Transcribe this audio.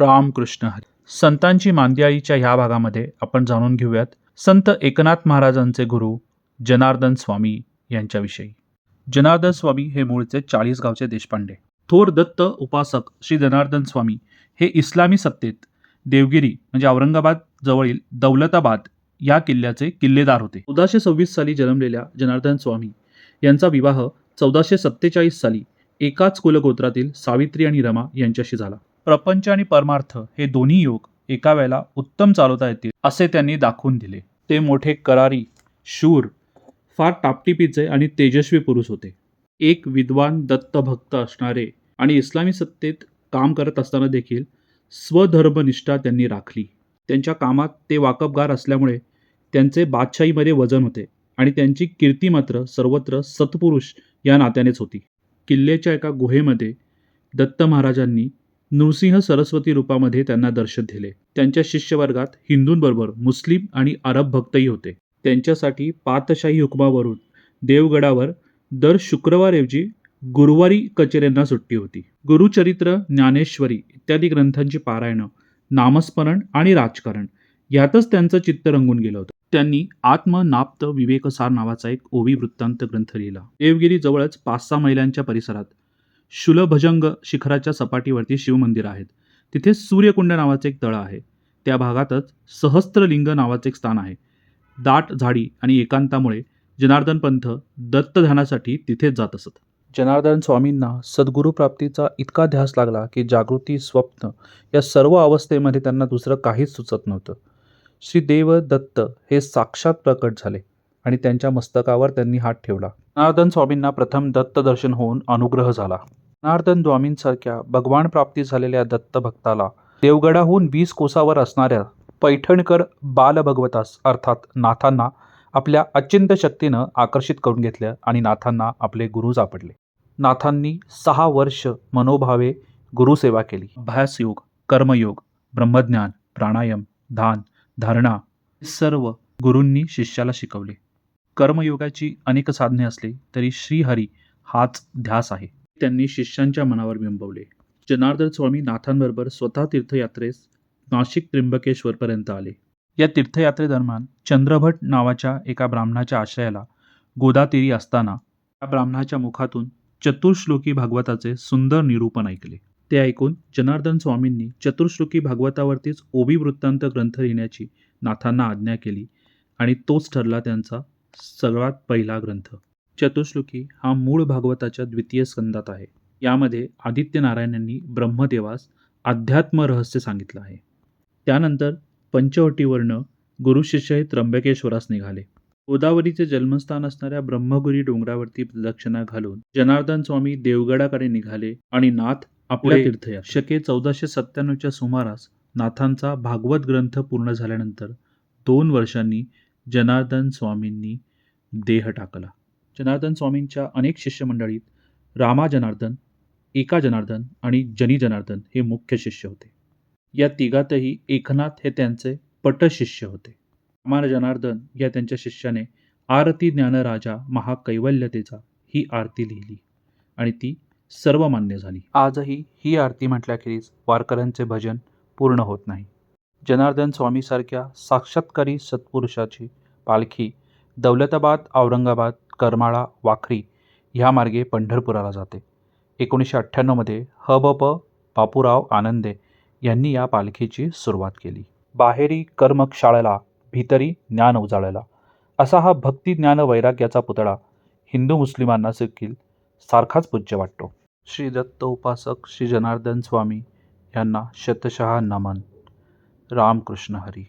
रामकृष्ण हरी. संतांची मांदियाळीच्या ह्या भागामध्ये आपण जाणून घेऊयात संत एकनाथ महाराजांचे गुरु जनार्दन स्वामी यांच्याविषयी. जनार्दन स्वामी हे मूळचे चाळीस गावचे देशपांडे. थोर दत्त उपासक श्री जनार्दन स्वामी हे इस्लामी सत्तेत देवगिरी म्हणजे औरंगाबाद जवळील दौलताबाद या किल्ल्याचे किल्लेदार होते. चौदाशे सव्वीस साली जन्मलेल्या जनार्दन स्वामी यांचा विवाह चौदाशे सत्तेचाळीस साली एकाच कुलगोत्रातील सावित्री आणि रमा यांच्याशी झाला. प्रपंच आणि परमार्थ हे दोन्ही योग एका वेळेला उत्तम चालवता येतील असे त्यांनी दाखवून दिले. ते मोठे करारी शूर फार टापटिपीचे आणि तेजस्वी पुरुष होते. एक विद्वान दत्तभक्त असणारे आणि इस्लामी सत्तेत काम करत असताना देखील स्वधर्मनिष्ठा त्यांनी राखली. त्यांच्या कामात ते वाकबगार असल्यामुळे त्यांचे बादशाहीमध्ये वजन होते आणि त्यांची कीर्ती मात्र सर्वत्र सत्पुरुष या नात्यानेच होती. किल्ल्याच्या एका गुहेमध्ये दत्त महाराजांनी नृसिंह सरस्वती रूपामध्ये त्यांना दर्शन दिले. त्यांच्या शिष्यवर्गात हिंदूंबरोबर मुस्लिम आणि अरब भक्तही होते. त्यांच्यासाठी पातशाही हुकमावरून देवगडावर दर शुक्रवारऐवजी गुरुवारी कचेऱ्यांना सुट्टी होती. गुरुचरित्र ज्ञानेश्वरी इत्यादी ग्रंथांची पारायणं नामस्मरण आणि राजकारण यातच त्यांचं चित्त रंगून गेलं होतं. त्यांनी आत्मनाप्त विवेकसार नावाचा एक ओवी वृत्तांत ग्रंथ लिहिला. देवगिरी जवळच पाच सहा महिलांच्या परिसरात शुलभजंग शिखराच्या सपाटीवरती शिवमंदिर आहेत. तिथे सूर्यकुंड नावाचे एक तळ आहे. त्या भागातच सहस्त्रलिंग नावाचे एक स्थान आहे. दाट झाडी आणि एकांतामुळे जनार्दन पंथ दत्तध्यानासाठी तिथेच जात असत. जनार्दन स्वामींना सद्गुरू प्राप्तीचा इतका ध्यास लागला की जागृती स्वप्न या सर्व अवस्थेमध्ये त्यांना दुसरं काहीच सुचत नव्हतं. श्री देव दत्त हे साक्षात प्रकट झाले आणि त्यांच्या मस्तकावर त्यांनी हात ठेवला. नारदन स्वामींना प्रथम दत्तदर्शन होऊन अनुग्रह झाला. नारदन स्वामींसारख्या भगवान प्राप्ती झालेल्या दत्त भक्ताला देवगडाहून वीस कोसावर असणाऱ्या पैठणकर बालभगवतास अर्थात नाथांना आपल्या अचिंत शक्तीनं आकर्षित करून घेतलं आणि नाथांना आपले गुरु सापडले. नाथांनी सहा वर्ष मनोभावे गुरुसेवा केली. अभ्यासयोग कर्मयोग ब्रह्मज्ञान प्राणायाम ध्यान धारणा सर्व गुरूंनी शिष्याला शिकवले. कर्मयोगाची अनेक साधने असली तरी श्रीहरी हाच ध्यास आहे. त्यांनी शिष्यांच्या मनावर बिंबवले. जनार्दन स्वामी नाथांबरोबर स्वतः तीर्थयात्रेस नाशिक त्र्यंबकेश्वरपर्यंत आले. या तीर्थयात्रेदरम्यान चंद्रभट नावाच्या एका ब्राह्मणाच्या आश्रयाला गोदातीरी असताना त्या ब्राह्मणाच्या मुखातून चतुर्श्लोकी भागवताचे सुंदर निरूपण ऐकले. ते ऐकून जनार्दन स्वामींनी चतुर्श्लोकी भागवतावरतीच ओबी वृत्तांत ग्रंथ लिहिण्याची नाथांना आज्ञा केली आणि तोच ठरला त्यांचा सर्वात पहिला ग्रंथ. चतुर्श्लोकी हा मूळ भागवताच्या द्वितीय स्कंदात आहे. यामध्ये आदित्य नारायणांनी ब्रह्मदेवास अध्यात्म रहस्य सांगितलं आहे. त्यानंतर पंचवटीवरनं गुरुशिष्य हे त्र्यंबकेश्वरास निघाले. गोदावरीचे जन्मस्थान असणाऱ्या ब्रह्मगुरी डोंगरावरती प्रदक्षिणा घालून जनार्दन स्वामी देवगडाकडे निघाले आणि नाथ आपल्या तीर्थया शके चौदाशे सत्त्याण्णवच्या सुमारास नाथांचा भागवत ग्रंथ पूर्ण झाल्यानंतर दोन वर्षांनी जनार्दन स्वामींनी देह टाकला. जनार्दन स्वामींच्या अनेक शिष्यमंडळीत रामा जनार्दन एका जनार्दन आणि जनी जनार्दन हे मुख्य शिष्य होते. या तिघातही एकनाथ हे त्यांचे पटशिष्य होते. रामा जनार्दन या त्यांच्या शिष्याने आरती ज्ञानराजा महाकैवल्यतेचा ही आरती लिहिली आणि ती सर्वमान्य झाली. आजही ही आरती म्हटल्याखेरीज वारकऱ्यांचे भजन पूर्ण होत नाही. जनार्दन स्वामीसारख्या साक्षात्कारी सत्पुरुषाची पालखी दौलताबाद औरंगाबाद करमाळा वाखरी ह्या मार्गे पंढरपुराला जाते. एकोणीसशे अठ्ठ्याण्णवमध्ये ह ब प बापूराव आनंदे यांनी या पालखीची सुरुवात केली. बाहेरी कर्मक शाळेला भीतरी ज्ञान उजाळला असा हा भक्ती ज्ञान वैराग्याचा पुतळा हिंदू मुस्लिमांना देखील सारखाच पूज्य वाटतो. श्री दत्त उपासक श्री जनार्दन स्वामी यांना शतशः नमन रामकृष्ण हरी.